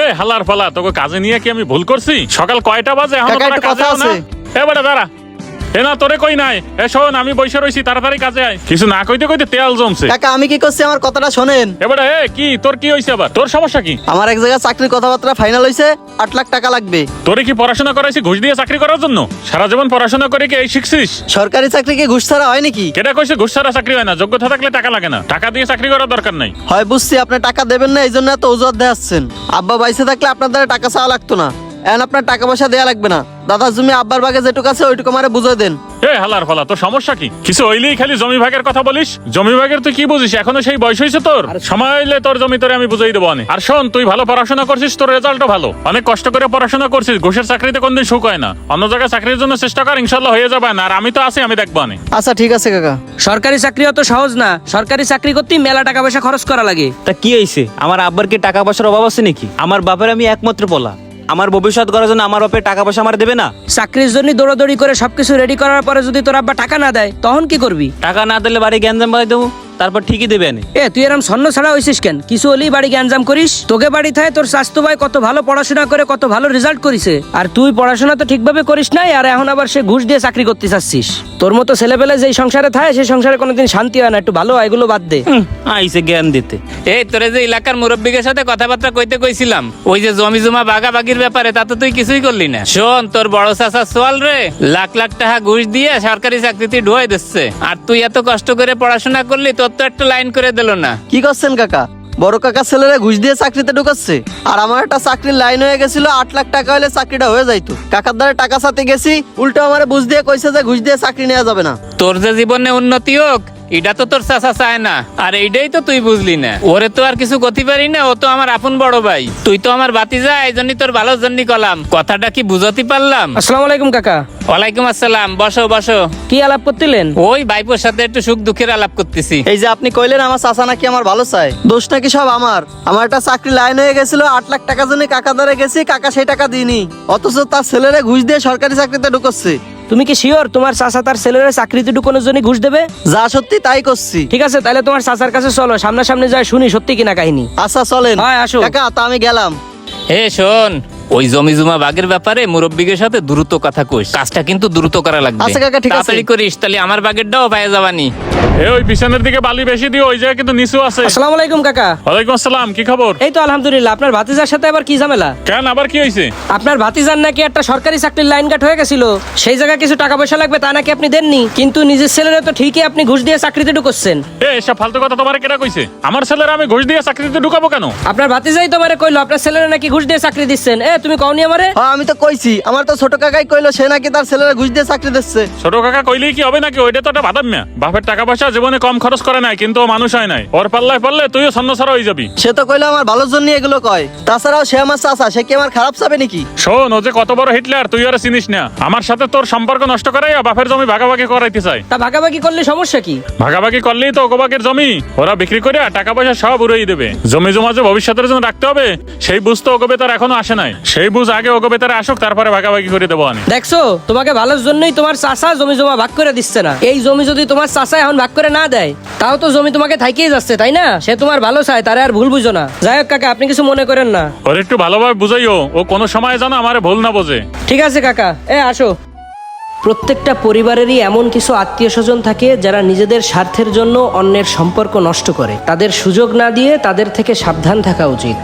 এ হালার ফালা তোকে কাজে নিয়ে কি আমি ভুল করছি? সকাল কয়টা বাজে? এখন একটু কাজে না? আছে। এবারে দাঁড়া। এ না তোরে কই নাই। এ শোন আমি বসে রইছি তাড়াতাড়ি কাজে আয়। কিছু না কইতে কইতে তেল জমছে। কাকা আমি কি করছি? আমার কথাটা শোনেন। এবারে এ কি? তোর কি হইছে আবার? তোর সমস্যা কি? আমার এক জায়গায় চাকরির কথাবার্তা ফাইনাল হয়েছে আট লাখ টাকা লাগবে। তোরে কি পড়াশোনা করাইছি ঘুষ দিয়ে চাকরি করার জন্য? সারা জীবন পড়াশোনা করে কি এই শিখছিস? সরকারি চাকরি কি ঘুষ ছাড়া হয় নাকি? কেটা কইছে ঘুষ ছাড়া চাকরি হয় না? যোগ্যতা থাকলে টাকা লাগে না। টাকা দিয়ে চাকরি করার দরকার নাই। হয় বুঝছি আপনি টাকা দেবেন না এই জন্য এত অজুহাত দেখাচ্ছেন। আব্বা বাইসে থাকলে আপনার দ্বারা টাকা চাওয়া লাগতো না। এখন আপনার টাকা পয়সা দেওয়া লাগবে না। দাদা জমি আব্বার বাগে যেটুকু আছে ওইটুকু আমারে বুঝিয়ে দেন। এ হালার ফালা তোর সমস্যা কি? কিছু হইলেই খালি জমি ভাগের কথা বলিস? জমি ভাগের তুই কি বুঝিস? এখনও সেই বয়স হয়েছে তোর? সময় হইলে তোর জমি তোরে আমি বুঝাই দেবো অনেক আর শোন তুই ভালো পড়াশোনা করছিস তোর রেজাল্টও ভালো। অনেক কষ্ট করে পড়াশোনা করছিস ঘুষের চাকরিতে কোনদিন সুখ হয় না। অন্য জায়গায় চাকরির জন্য চেষ্টা কর ইনশাল্লাহ হয়ে যাবে না আর আমি তো আছি আমি দেখব অনেক আচ্ছা ঠিক আছে কাকা। সরকারি চাকরি অত সহজ না। সরকারি চাকরি করতে মেলা টাকা পয়সা খরচ করা লাগে। তা কি হয়েছে আমার আব্বার কি টাকা পয়সার অভাব আছে নাকি? আমার বাপের আমি একমাত্র বলা আমার ভবিষ্যৎ করার জন্য আমার বাপের টাকা পয়সা আমার দেবে না। চাকরির জন্য দৌড়াদৌড়ি করে সবকিছু রেডি করার পরে যদি তোর আব্বা টাকা না দেয় তখন কি করবি? টাকা না দিলে বাড়ি গ্যাঞ্জাম বাড়ি দেবো। তারপর ঠিকই দেবে এ তুই এরম স্বর্ণ ছাড়া হইছিস কেন? কিছু হলেই বাড়ি গ্যাঞ্জাম করিস? তোকে বাড়ি থাকে তোর স্বাস্থ্য ভাই কত ভালো পড়াশোনা করে কত ভালো রেজাল্ট করিছে। আর তুই পড়াশোনা তো ঠিকভাবে করিস নাই আর এখন আবার সে ঘুষ দিয়ে চাকরি করতে চাচ্ছিস। তোর মতো ছেলেপেলে যেই সংসারে থাকে সেই সংসারে কোনোদিন শান্তি হয় না। একটু ভালো হয় এগুলো বাদ দে। আইসে জ্ঞান দিতে। এই তোরে যে এলাকার মুরব্বীদের সাথে কথাবার্তা কইতে কইছিলাম ওই যে জমি জমা বাগাবাগির ব্যাপারে তা তো তুই কিছুই করলি না। শোন তোর বড় চাচা সোয়াল রে লাখ লাখ টাকা ঘুষ দিয়ে সরকারি চাকরিতে ঢুয়াই দিচ্ছে। আর তুই এত কষ্ট করে পড়াশোনা করলি তোর তো একটা লাইন করে দিল না। কি করছেন কাকা? বড় কাকা ছেলেরা ঘুষ দিয়ে চাকরিতে ঢুকাচ্ছে। আর আমার একটা চাকরির লাইন হয়ে গেছিল আট লাখ টাকা হলে চাকরিটা হয়ে যাইতো। কাকার দ্বারা টাকা সাথে গেছি উল্টো আমার বুঝ দিয়ে কইছে যে ঘুষ দিয়ে চাকরি নেওয়া যাবে না। তোর যে জীবনে উন্নতি হোক এটা তো তোর চাচা চায় না। আর এইটাই তো তুই বুঝলি না। ওরে তো আর কিছু করতে পারি না ও তো আমার আপন বড় ভাই। তুই তো আমার বাতিজা এই জন্যই তোর ভালোর জন্য কলাম। কথাটা কি বুঝতে পারলাম? আসসালামু আলাইকুম কাকা। ওয়ালাইকুম আসসালাম বসো বসো। কি আলাপ করতিলেন? ওই ভাইপোর সাথে একটু সুখ দুঃখের আলাপ করতেছি। এই যে আপনি কইলেন আমার চাচা নাকি আমার ভালো চায় দোষ নাকি সব আমার? আমার একটা চাকরি লাইন হয়ে গেছিল আট লাখ টাকা জন্য কাকা দ্বারা গেছি কাকা সেই টাকা দিইনি। অথচ তার ছেলেরা ঘুষ দিয়ে সরকারি চাকরিতে ঢুকাচ্ছে। তুমি কি শিওর তোমার চাচা তার ছেলের চাকরিতে ঢুকানোর জন্য ঘুষ দেবে? যা সত্যি তাই করছি। ঠিক আছে তাহলে তোমার চাচার কাছে চলো সামনাসামনি যায় শুনি সত্যি কিনা কাহিনী। আচ্ছা চলেন। হয়, আসো। কাকা তা আমি গেলাম। হে শোন ওই জমি জমা বাগের ব্যাপারে মুরব্বীদের সাথে দ্রুত কথা কইস। কাজটা কিন্তু দ্রুত করা লাগবে। আচ্ছা কাকা, ঠিক আছে। তাড়াতাড়ি করিস তাহলে আমার বাগেরটাও পায়ে যাবানি। এ ওই পিছনের দিকে বালি বেশি দিও ওই জায়গায় কিন্তু নিচু আছে। আসসালামু আলাইকুম কাকা। ওয়ালাইকুম আসসালাম কি খবর? এই তো আলহামদুলিল্লাহ আপনার ভাতিজার সাথে আবার কি ঝামেলা? কেন আবার কি হয়েছে আপনার ভাতিজার নাকি একটা সরকারি চাকরির লাইন কাট হয়ে গেছিল সেই জায়গায় কিছু টাকা পয়সা লাগবে তা নাকি আপনি দেননি? কিন্তু নিজের ছেলেরা তো ঠিকই আপনি ঘুষ দিয়ে চাকরিতে ঢুকছেন এ এসব ফালতু কথা তোমার কেটা কইছে? আমার ছেলেরা আমি ঘুষ দিয়ে চাকরিতে ঢুকাবো কেন? আপনার ভাতিজাই তোমারে কইলো আপনার ছেলেরা নাকি ঘুষ দিয়ে চাকরি দিচ্ছেন। এ তুমি কওনি আমারে? হ্যাঁ আমি তো কইছি। আমার তো ছোট কাকাই কইলো সে নাকি তার ছেলেরা ঘুষ দিয়ে চাকরি দিচ্ছে। ছোট কাকা কইলেই কি হবে নাকি? ওইটা তো একটা বাদাম মিয়া বাপের টাকা পয়সা জীবনে কম খরচ করে নাই কিন্তু ও মানুষ হয় নাই। ওর পাল্লায় পারলে তুইও ছাড়া হয়ে যাবি। সে তো কইলো আমার ভালোর জন্য এগুলো কয়। তাছাড়াও সে আমার চাচা সে কি আমার খারাপ চাবে নাকি? শোন ও যে কত বড় হিটলার তুই ওরা চিনিস না। আমার সাথে তোর সম্পর্ক নষ্ট করাই বাপের জমি ভাগাভাগি করাইতে চাই তা ভাগাভাগি করলে সমস্যা কি? ভাগাভাগি করলেই তো ওগোবাগের জমি। ওরা বিক্রি করে টাকা পয়সা সব উড়িয়ে দেবে। জমি জমা যে ভবিষ্যতের জন্য রাখতে হবে সেই বুঝ তো ওগো বেতার এখনও আসে নাই। সেই বুঝ আগে ওগো বেতারে আসুক তারপরে ভাগাভাগি করে দেবো আমি। দেখছ? তোমাকে ভালোর জন্যই তোমার চাচা জমি জমা ভাগ করে দিচ্ছে না। এই জমি যদি তোমার চাচা এখন ভাগ করে না দেয় তাও তো জমি তোমাকে থাইকেই যাচ্ছে তাই না? সে তোমার ভালো চায় তারা আর ভুল বুঝো না। যাই হোক কাকা আপনি কিছু মনে করেন না। ওর একটু ভালোভাবে বুঝাইও ও কোনো সময় জানো আমার ভুল না বোঝে। ঠিক আছে কাকা এ আসো। প্রত্যেকটা পরিবারেরই এমন কিছু আত্মীয় স্বজন থাকে যারা নিজেদের স্বার্থের জন্য অন্যের সম্পর্ক নষ্ট করে। তাদের সুযোগ না দিয়ে তাদের থেকে সাবধান থাকা উচিত।